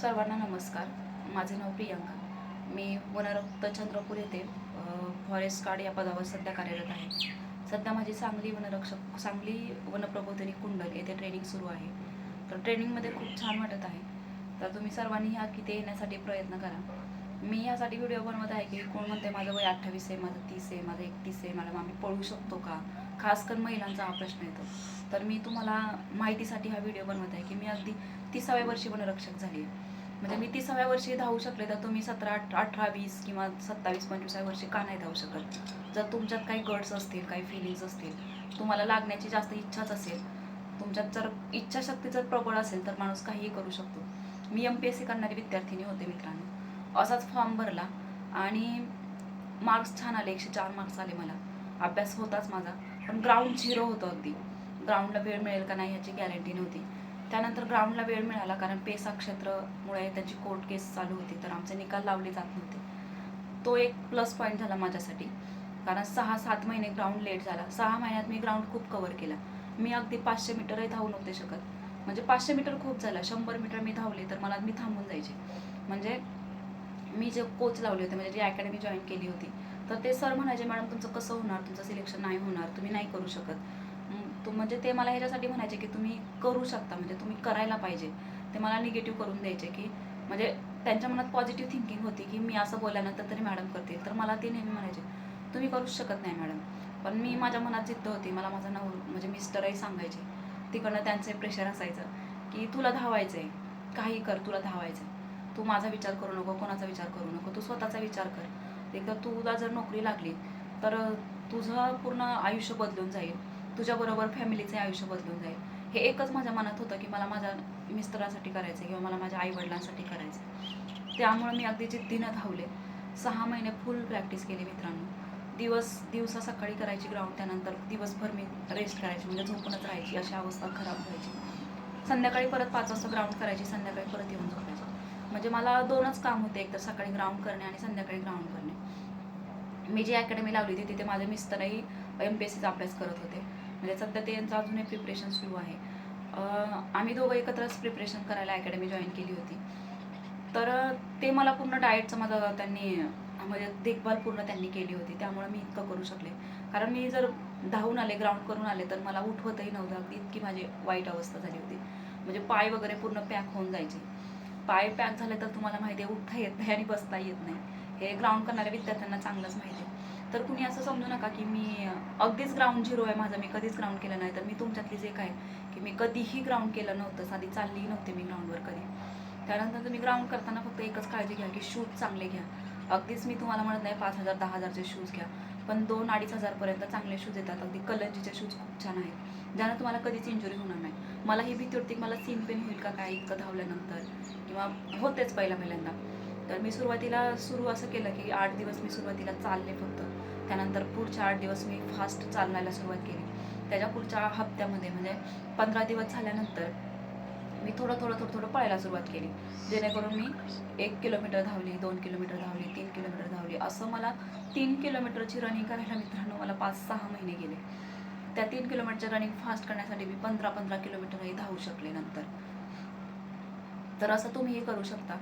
सर्वांना नमस्कार. माझे नाव प्रियांका. मी वनरक्त चंद्रपूर येथे फॉरेस्ट गार्ड या पदावर सध्या कार्यरत आहे. सध्या माझी सांगली वनरक्षक सांगली वनप्रबोधिनी कुंडल येथे ट्रेनिंग सुरू आहे. तर ट्रेनिंगमध्ये खूप छान वाटत आहे. तर तुम्ही सर्वांनी ह्या किती येण्यासाठी प्रयत्न करा. मी यासाठी व्हिडिओ बनवत आहे की कोण म्हणते माझं वय अठ्ठावीस आहे माझं तीस आहे माझं एकतीस आहे मला आम्ही पळू शकतो का? खास कर महिलांचा हा प्रश्न येतो. तर मी तुम्हाला माहितीसाठी हा व्हिडिओ बनवत आहे की मी अगदी तिसाव्या वर्षी वनरक्षक झाली आहे म्हणजे मी तिसाव्या वर्षी धावू शकले तर तुम्ही सतरा अठरा वीस किंवा सत्तावीस पंचवीसाव्या वर्षी का नाही धावू शकत? जर तुमच्यात काही गट्स असतील काही फिलिंग्स असतील तुम्हाला लागण्याची जास्त इच्छाच असेल तुमच्यात जर इच्छाशक्ती जर प्रबळ असेल तर माणूस काहीही करू शकतो. मी एम पी एस सी करणारी विद्यार्थिनी होते मित्रांनो. असाच फॉर्म भरला आणि मार्क्स छान आले एकशे चार मार्क्स आले मला. अभ्यास होताच माझा. पण ग्राउंड झिरो होतं अगदी ग्राउंडला वेळ मिळेल का नाही ह्याची गॅरंटी नव्हती. त्यानंतर ग्राउंडला वेळ मिळाला कारण पेसा क्षेत्रमुळे त्याची कोर्ट केस चालू होती तर आमचे निकाल लावले जात नव्हते. तो एक प्लस पॉईंट झाला माझ्यासाठी. कारण सहा सात महिने ग्राउंड लेट झाला. सहा महिन्यात मी ग्राउंड खूप कवर केला. मी अगदी पाचशे मीटरही धावू नव्हते शकत. म्हणजे पाचशे मीटर खूप झालं. शंभर मीटर मी धावले तर मला मी थांबून जायचे. म्हणजे मी जे कोच लावले होते म्हणजे जी अकॅडमी जॉईन केली होती तर ते सर म्हणायचे मॅडम तुमचं कसं होणार? तुमचं सिलेक्शन नाही होणार. तुम्ही नाही करू शकत. तो म्हणजे ते मला ह्याच्यासाठी म्हणायचे की तुम्ही करू शकता. म्हणजे तुम्ही करायला पाहिजे. ते मला निगेटिव्ह करून द्यायचे की म्हणजे त्यांच्या मनात पॉझिटिव्ह थिंकिंग होती की मी असं बोलल्यानंतर तरी मॅडम करतील. तर मला ते नेहमी म्हणायचे तुम्ही करूच शकत नाही मॅडम. पण मी माझ्या मनात जिद्द होती. मला माझा नव म्हणजे मिस्टरही सांगायचे. तिकडनं त्यांचं प्रेशर असायचं की तुला धावायचं आहे काही कर तुला धावायचं आहे तू माझा विचार करू नको कोणाचा विचार करू नको. तू स्वतःचा विचार कर. एकदा तुला जर नोकरी लागली तर तुझं पूर्ण आयुष्य बदलून जाईल. तुझ्याबरोबर फॅमिलीचे आयुष्य बदलून जाईल. हे एकच माझ्या मनात होतं की मला माझ्या मिस्टरांसाठी करायचं किंवा मला माझ्या आईवडिलांसाठी करायचं त्यामुळे मी अगदी जिद्दीनं धावले. सहा महिने फुल प्रॅक्टिस केली मित्रांनो. दिवस दिवसा सकाळी करायची ग्राउंड त्यानंतर दिवसभर मी रेस्ट करायची म्हणजे झोपूनच राहायची. अशी अवस्था खराब व्हायची. संध्याकाळी परत पाच वाजता ग्राउंड करायची संध्याकाळी परत येऊन झोपायची. म्हणजे मला दोनच काम होते एक तर सकाळी ग्राउंड करणे आणि संध्याकाळी ग्राउंड करणे. मी जी अकॅडमी लावली होती तिथे माझे मिस्टरही एम पी एस सीचा अभ्यास करत होते. म्हणजे सध्या त्यांचं अजूनही प्रिपरेशन सुरू आहे. आम्ही दोघं एकत्रच प्रिपरेशन करायला अकॅडमी जॉईन केली होती. तर ते मला पूर्ण डाएटचं माझं त्यांनी म्हणजे देखभाल पूर्ण त्यांनी केली होती. त्यामुळे मी इतकं करू शकले. कारण मी जर धावून आले ग्राउंड करून आले तर मला उठवतही नव्हतं. अगदी इतकी माझी वाईट अवस्था झाली होती. म्हणजे पाय वगैरे पूर्ण पॅक होऊन जायची. पाय पॅक झाले तर तुम्हाला माहिती आहे उठता येत नाही आणि बसता येत नाही. हे ग्राउंड करणाऱ्या विद्यार्थ्यांना चांगलंच माहिती आहे. तर कुणी असं समजू नका की मी अगदीच ग्राउंड झिरो आहे माझं मी कधीच ग्राउंड केलं नाही. तर मी तुमच्यातलीच एक आहे की मी कधीही ग्राउंड केलं नव्हतं साधी चालली नव्हते मी ग्राउंडवर कधी. त्यानंतर तुम्ही ग्राउंड करताना फक्त एकच काळजी घ्या की शूज चांगले घ्या. अगदीच मी तुम्हाला म्हणत नाही पाच हजार दहा हजारचे शूज घ्या. पण दोन अडीच हजारपर्यंत चांगले शूज येतात. अगदी कलंजीचे शूज खूप छान आहेत. ज्यानं तुम्हाला कधीच इंजुरी होणार नाही. मला ही भीती होती मला सीन पेन होईल का काय इतकं धावल्यानंतर. किंवा होतेच पहिल्या पहिल्यांदा तर मी सुरुवातीला सुरू असं केलं की आठ दिवस मी सुरुवातीला चालले फक्त. त्यानंतर पुढच्या आठ दिवस मी फास्ट चालण्याला सुरुवात केली. त्याच्या पुढच्या हप्त्यामध्ये म्हणजे पंधरा दिवस झाल्यानंतर मी थोडं थोडं थोडं थोडं पळायला सुरुवात केली. जेणेकरून मी एक किलोमीटर धावली दोन किलोमीटर धावली तीन किलोमीटर धावली. असं मला तीन किलोमीटरची रनिंग करायला मित्रांनो मला पाच सहा महिने गेले. त्या तीन किलोमीटरच्या रनिंग फास्ट करण्यासाठी मी पंधरा पंधरा किलोमीटरही धावू शकले नंतर. तर असं तुम्हीही करू शकता.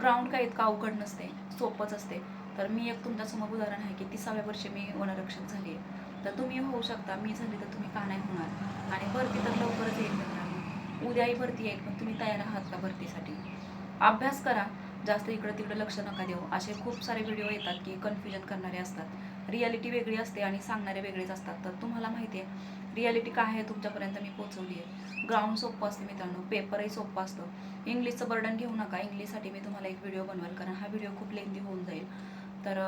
ग्राउंड काय इतकं अवघड नसते सोपंच असते. तर मी एक तुमच्यासमोर उदाहरण आहे की तिसाव्या वर्षी मी वनरक्षक झाली आहे. तर तुम्ही होऊ शकता मी झाली तर तुम्ही का नाही होणार? आणि भरती तर लवकरच येईल मित्रांनो. उद्याही भरती येईल पण तुम्ही तयार आहात का भरतीसाठी? अभ्यास करा. जास्त इकडं तिकडं लक्ष नका देऊ. असे खूप सारे व्हिडिओ येतात की कन्फ्युजन करणारे असतात. रियालिटी वेगळी असते आणि सांगणारे वेगळेच असतात. तर तुम्हाला माहिती आहे रियालिटी काय आहे तुमच्यापर्यंत मी पोचवली आहे ग्राउंड सोपं असते मित्रांनो पेपरही सोपं असतं. इंग्लिशचं बर्डन घेऊ नका. इंग्लिशसाठी मी तुम्हाला एक व्हिडिओ बनवेल कारण हा व्हिडिओ खूप लेंदी होऊन जाईल. तर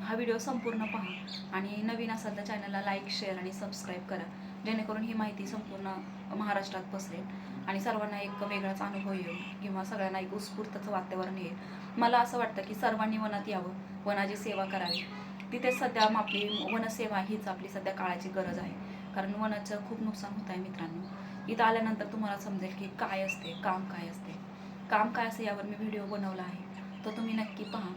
हा व्हिडिओ संपूर्ण पहा आणि नवीन असाल तर चॅनलला लाईक शेअर आणि सबस्क्राईब करा. जेणेकरून ही माहिती संपूर्ण महाराष्ट्रात पसरेल आणि सर्वांना एक वेगळाच अनुभव येईल किंवा सगळ्यांना एक उत्स्फूर्तचं वातावरण येईल. मला असं वाटतं की सर्वांनी वनात यावं. वनाची सेवा करावी. तिथे सध्या आपली वनसेवा हीच आपली सध्या काळाची गरज आहे. कारण वनाचं खूप नुकसान होत आहे मित्रांनो. इथं आल्यानंतर तुम्हाला समजेल की काय असते काम काय असते. काम काय असते यावर मी व्हिडिओ बनवला आहे. तो तुम्ही नक्की पहा.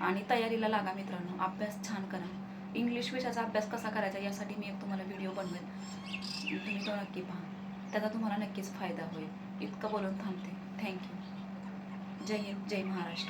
आणि तयारीला लागा मित्रांनो. अभ्यास छान करा. इंग्लिश विषयाचा अभ्यास कसा करायचा यासाठी मी एक तुम्हाला व्हिडिओ बनवेल तुम्ही तो नक्की पहा. त्याचा तुम्हाला नक्कीच फायदा होईल. इतकं बोलून थांबते. थँक्यू जय हिंद जय महाराष्ट्र.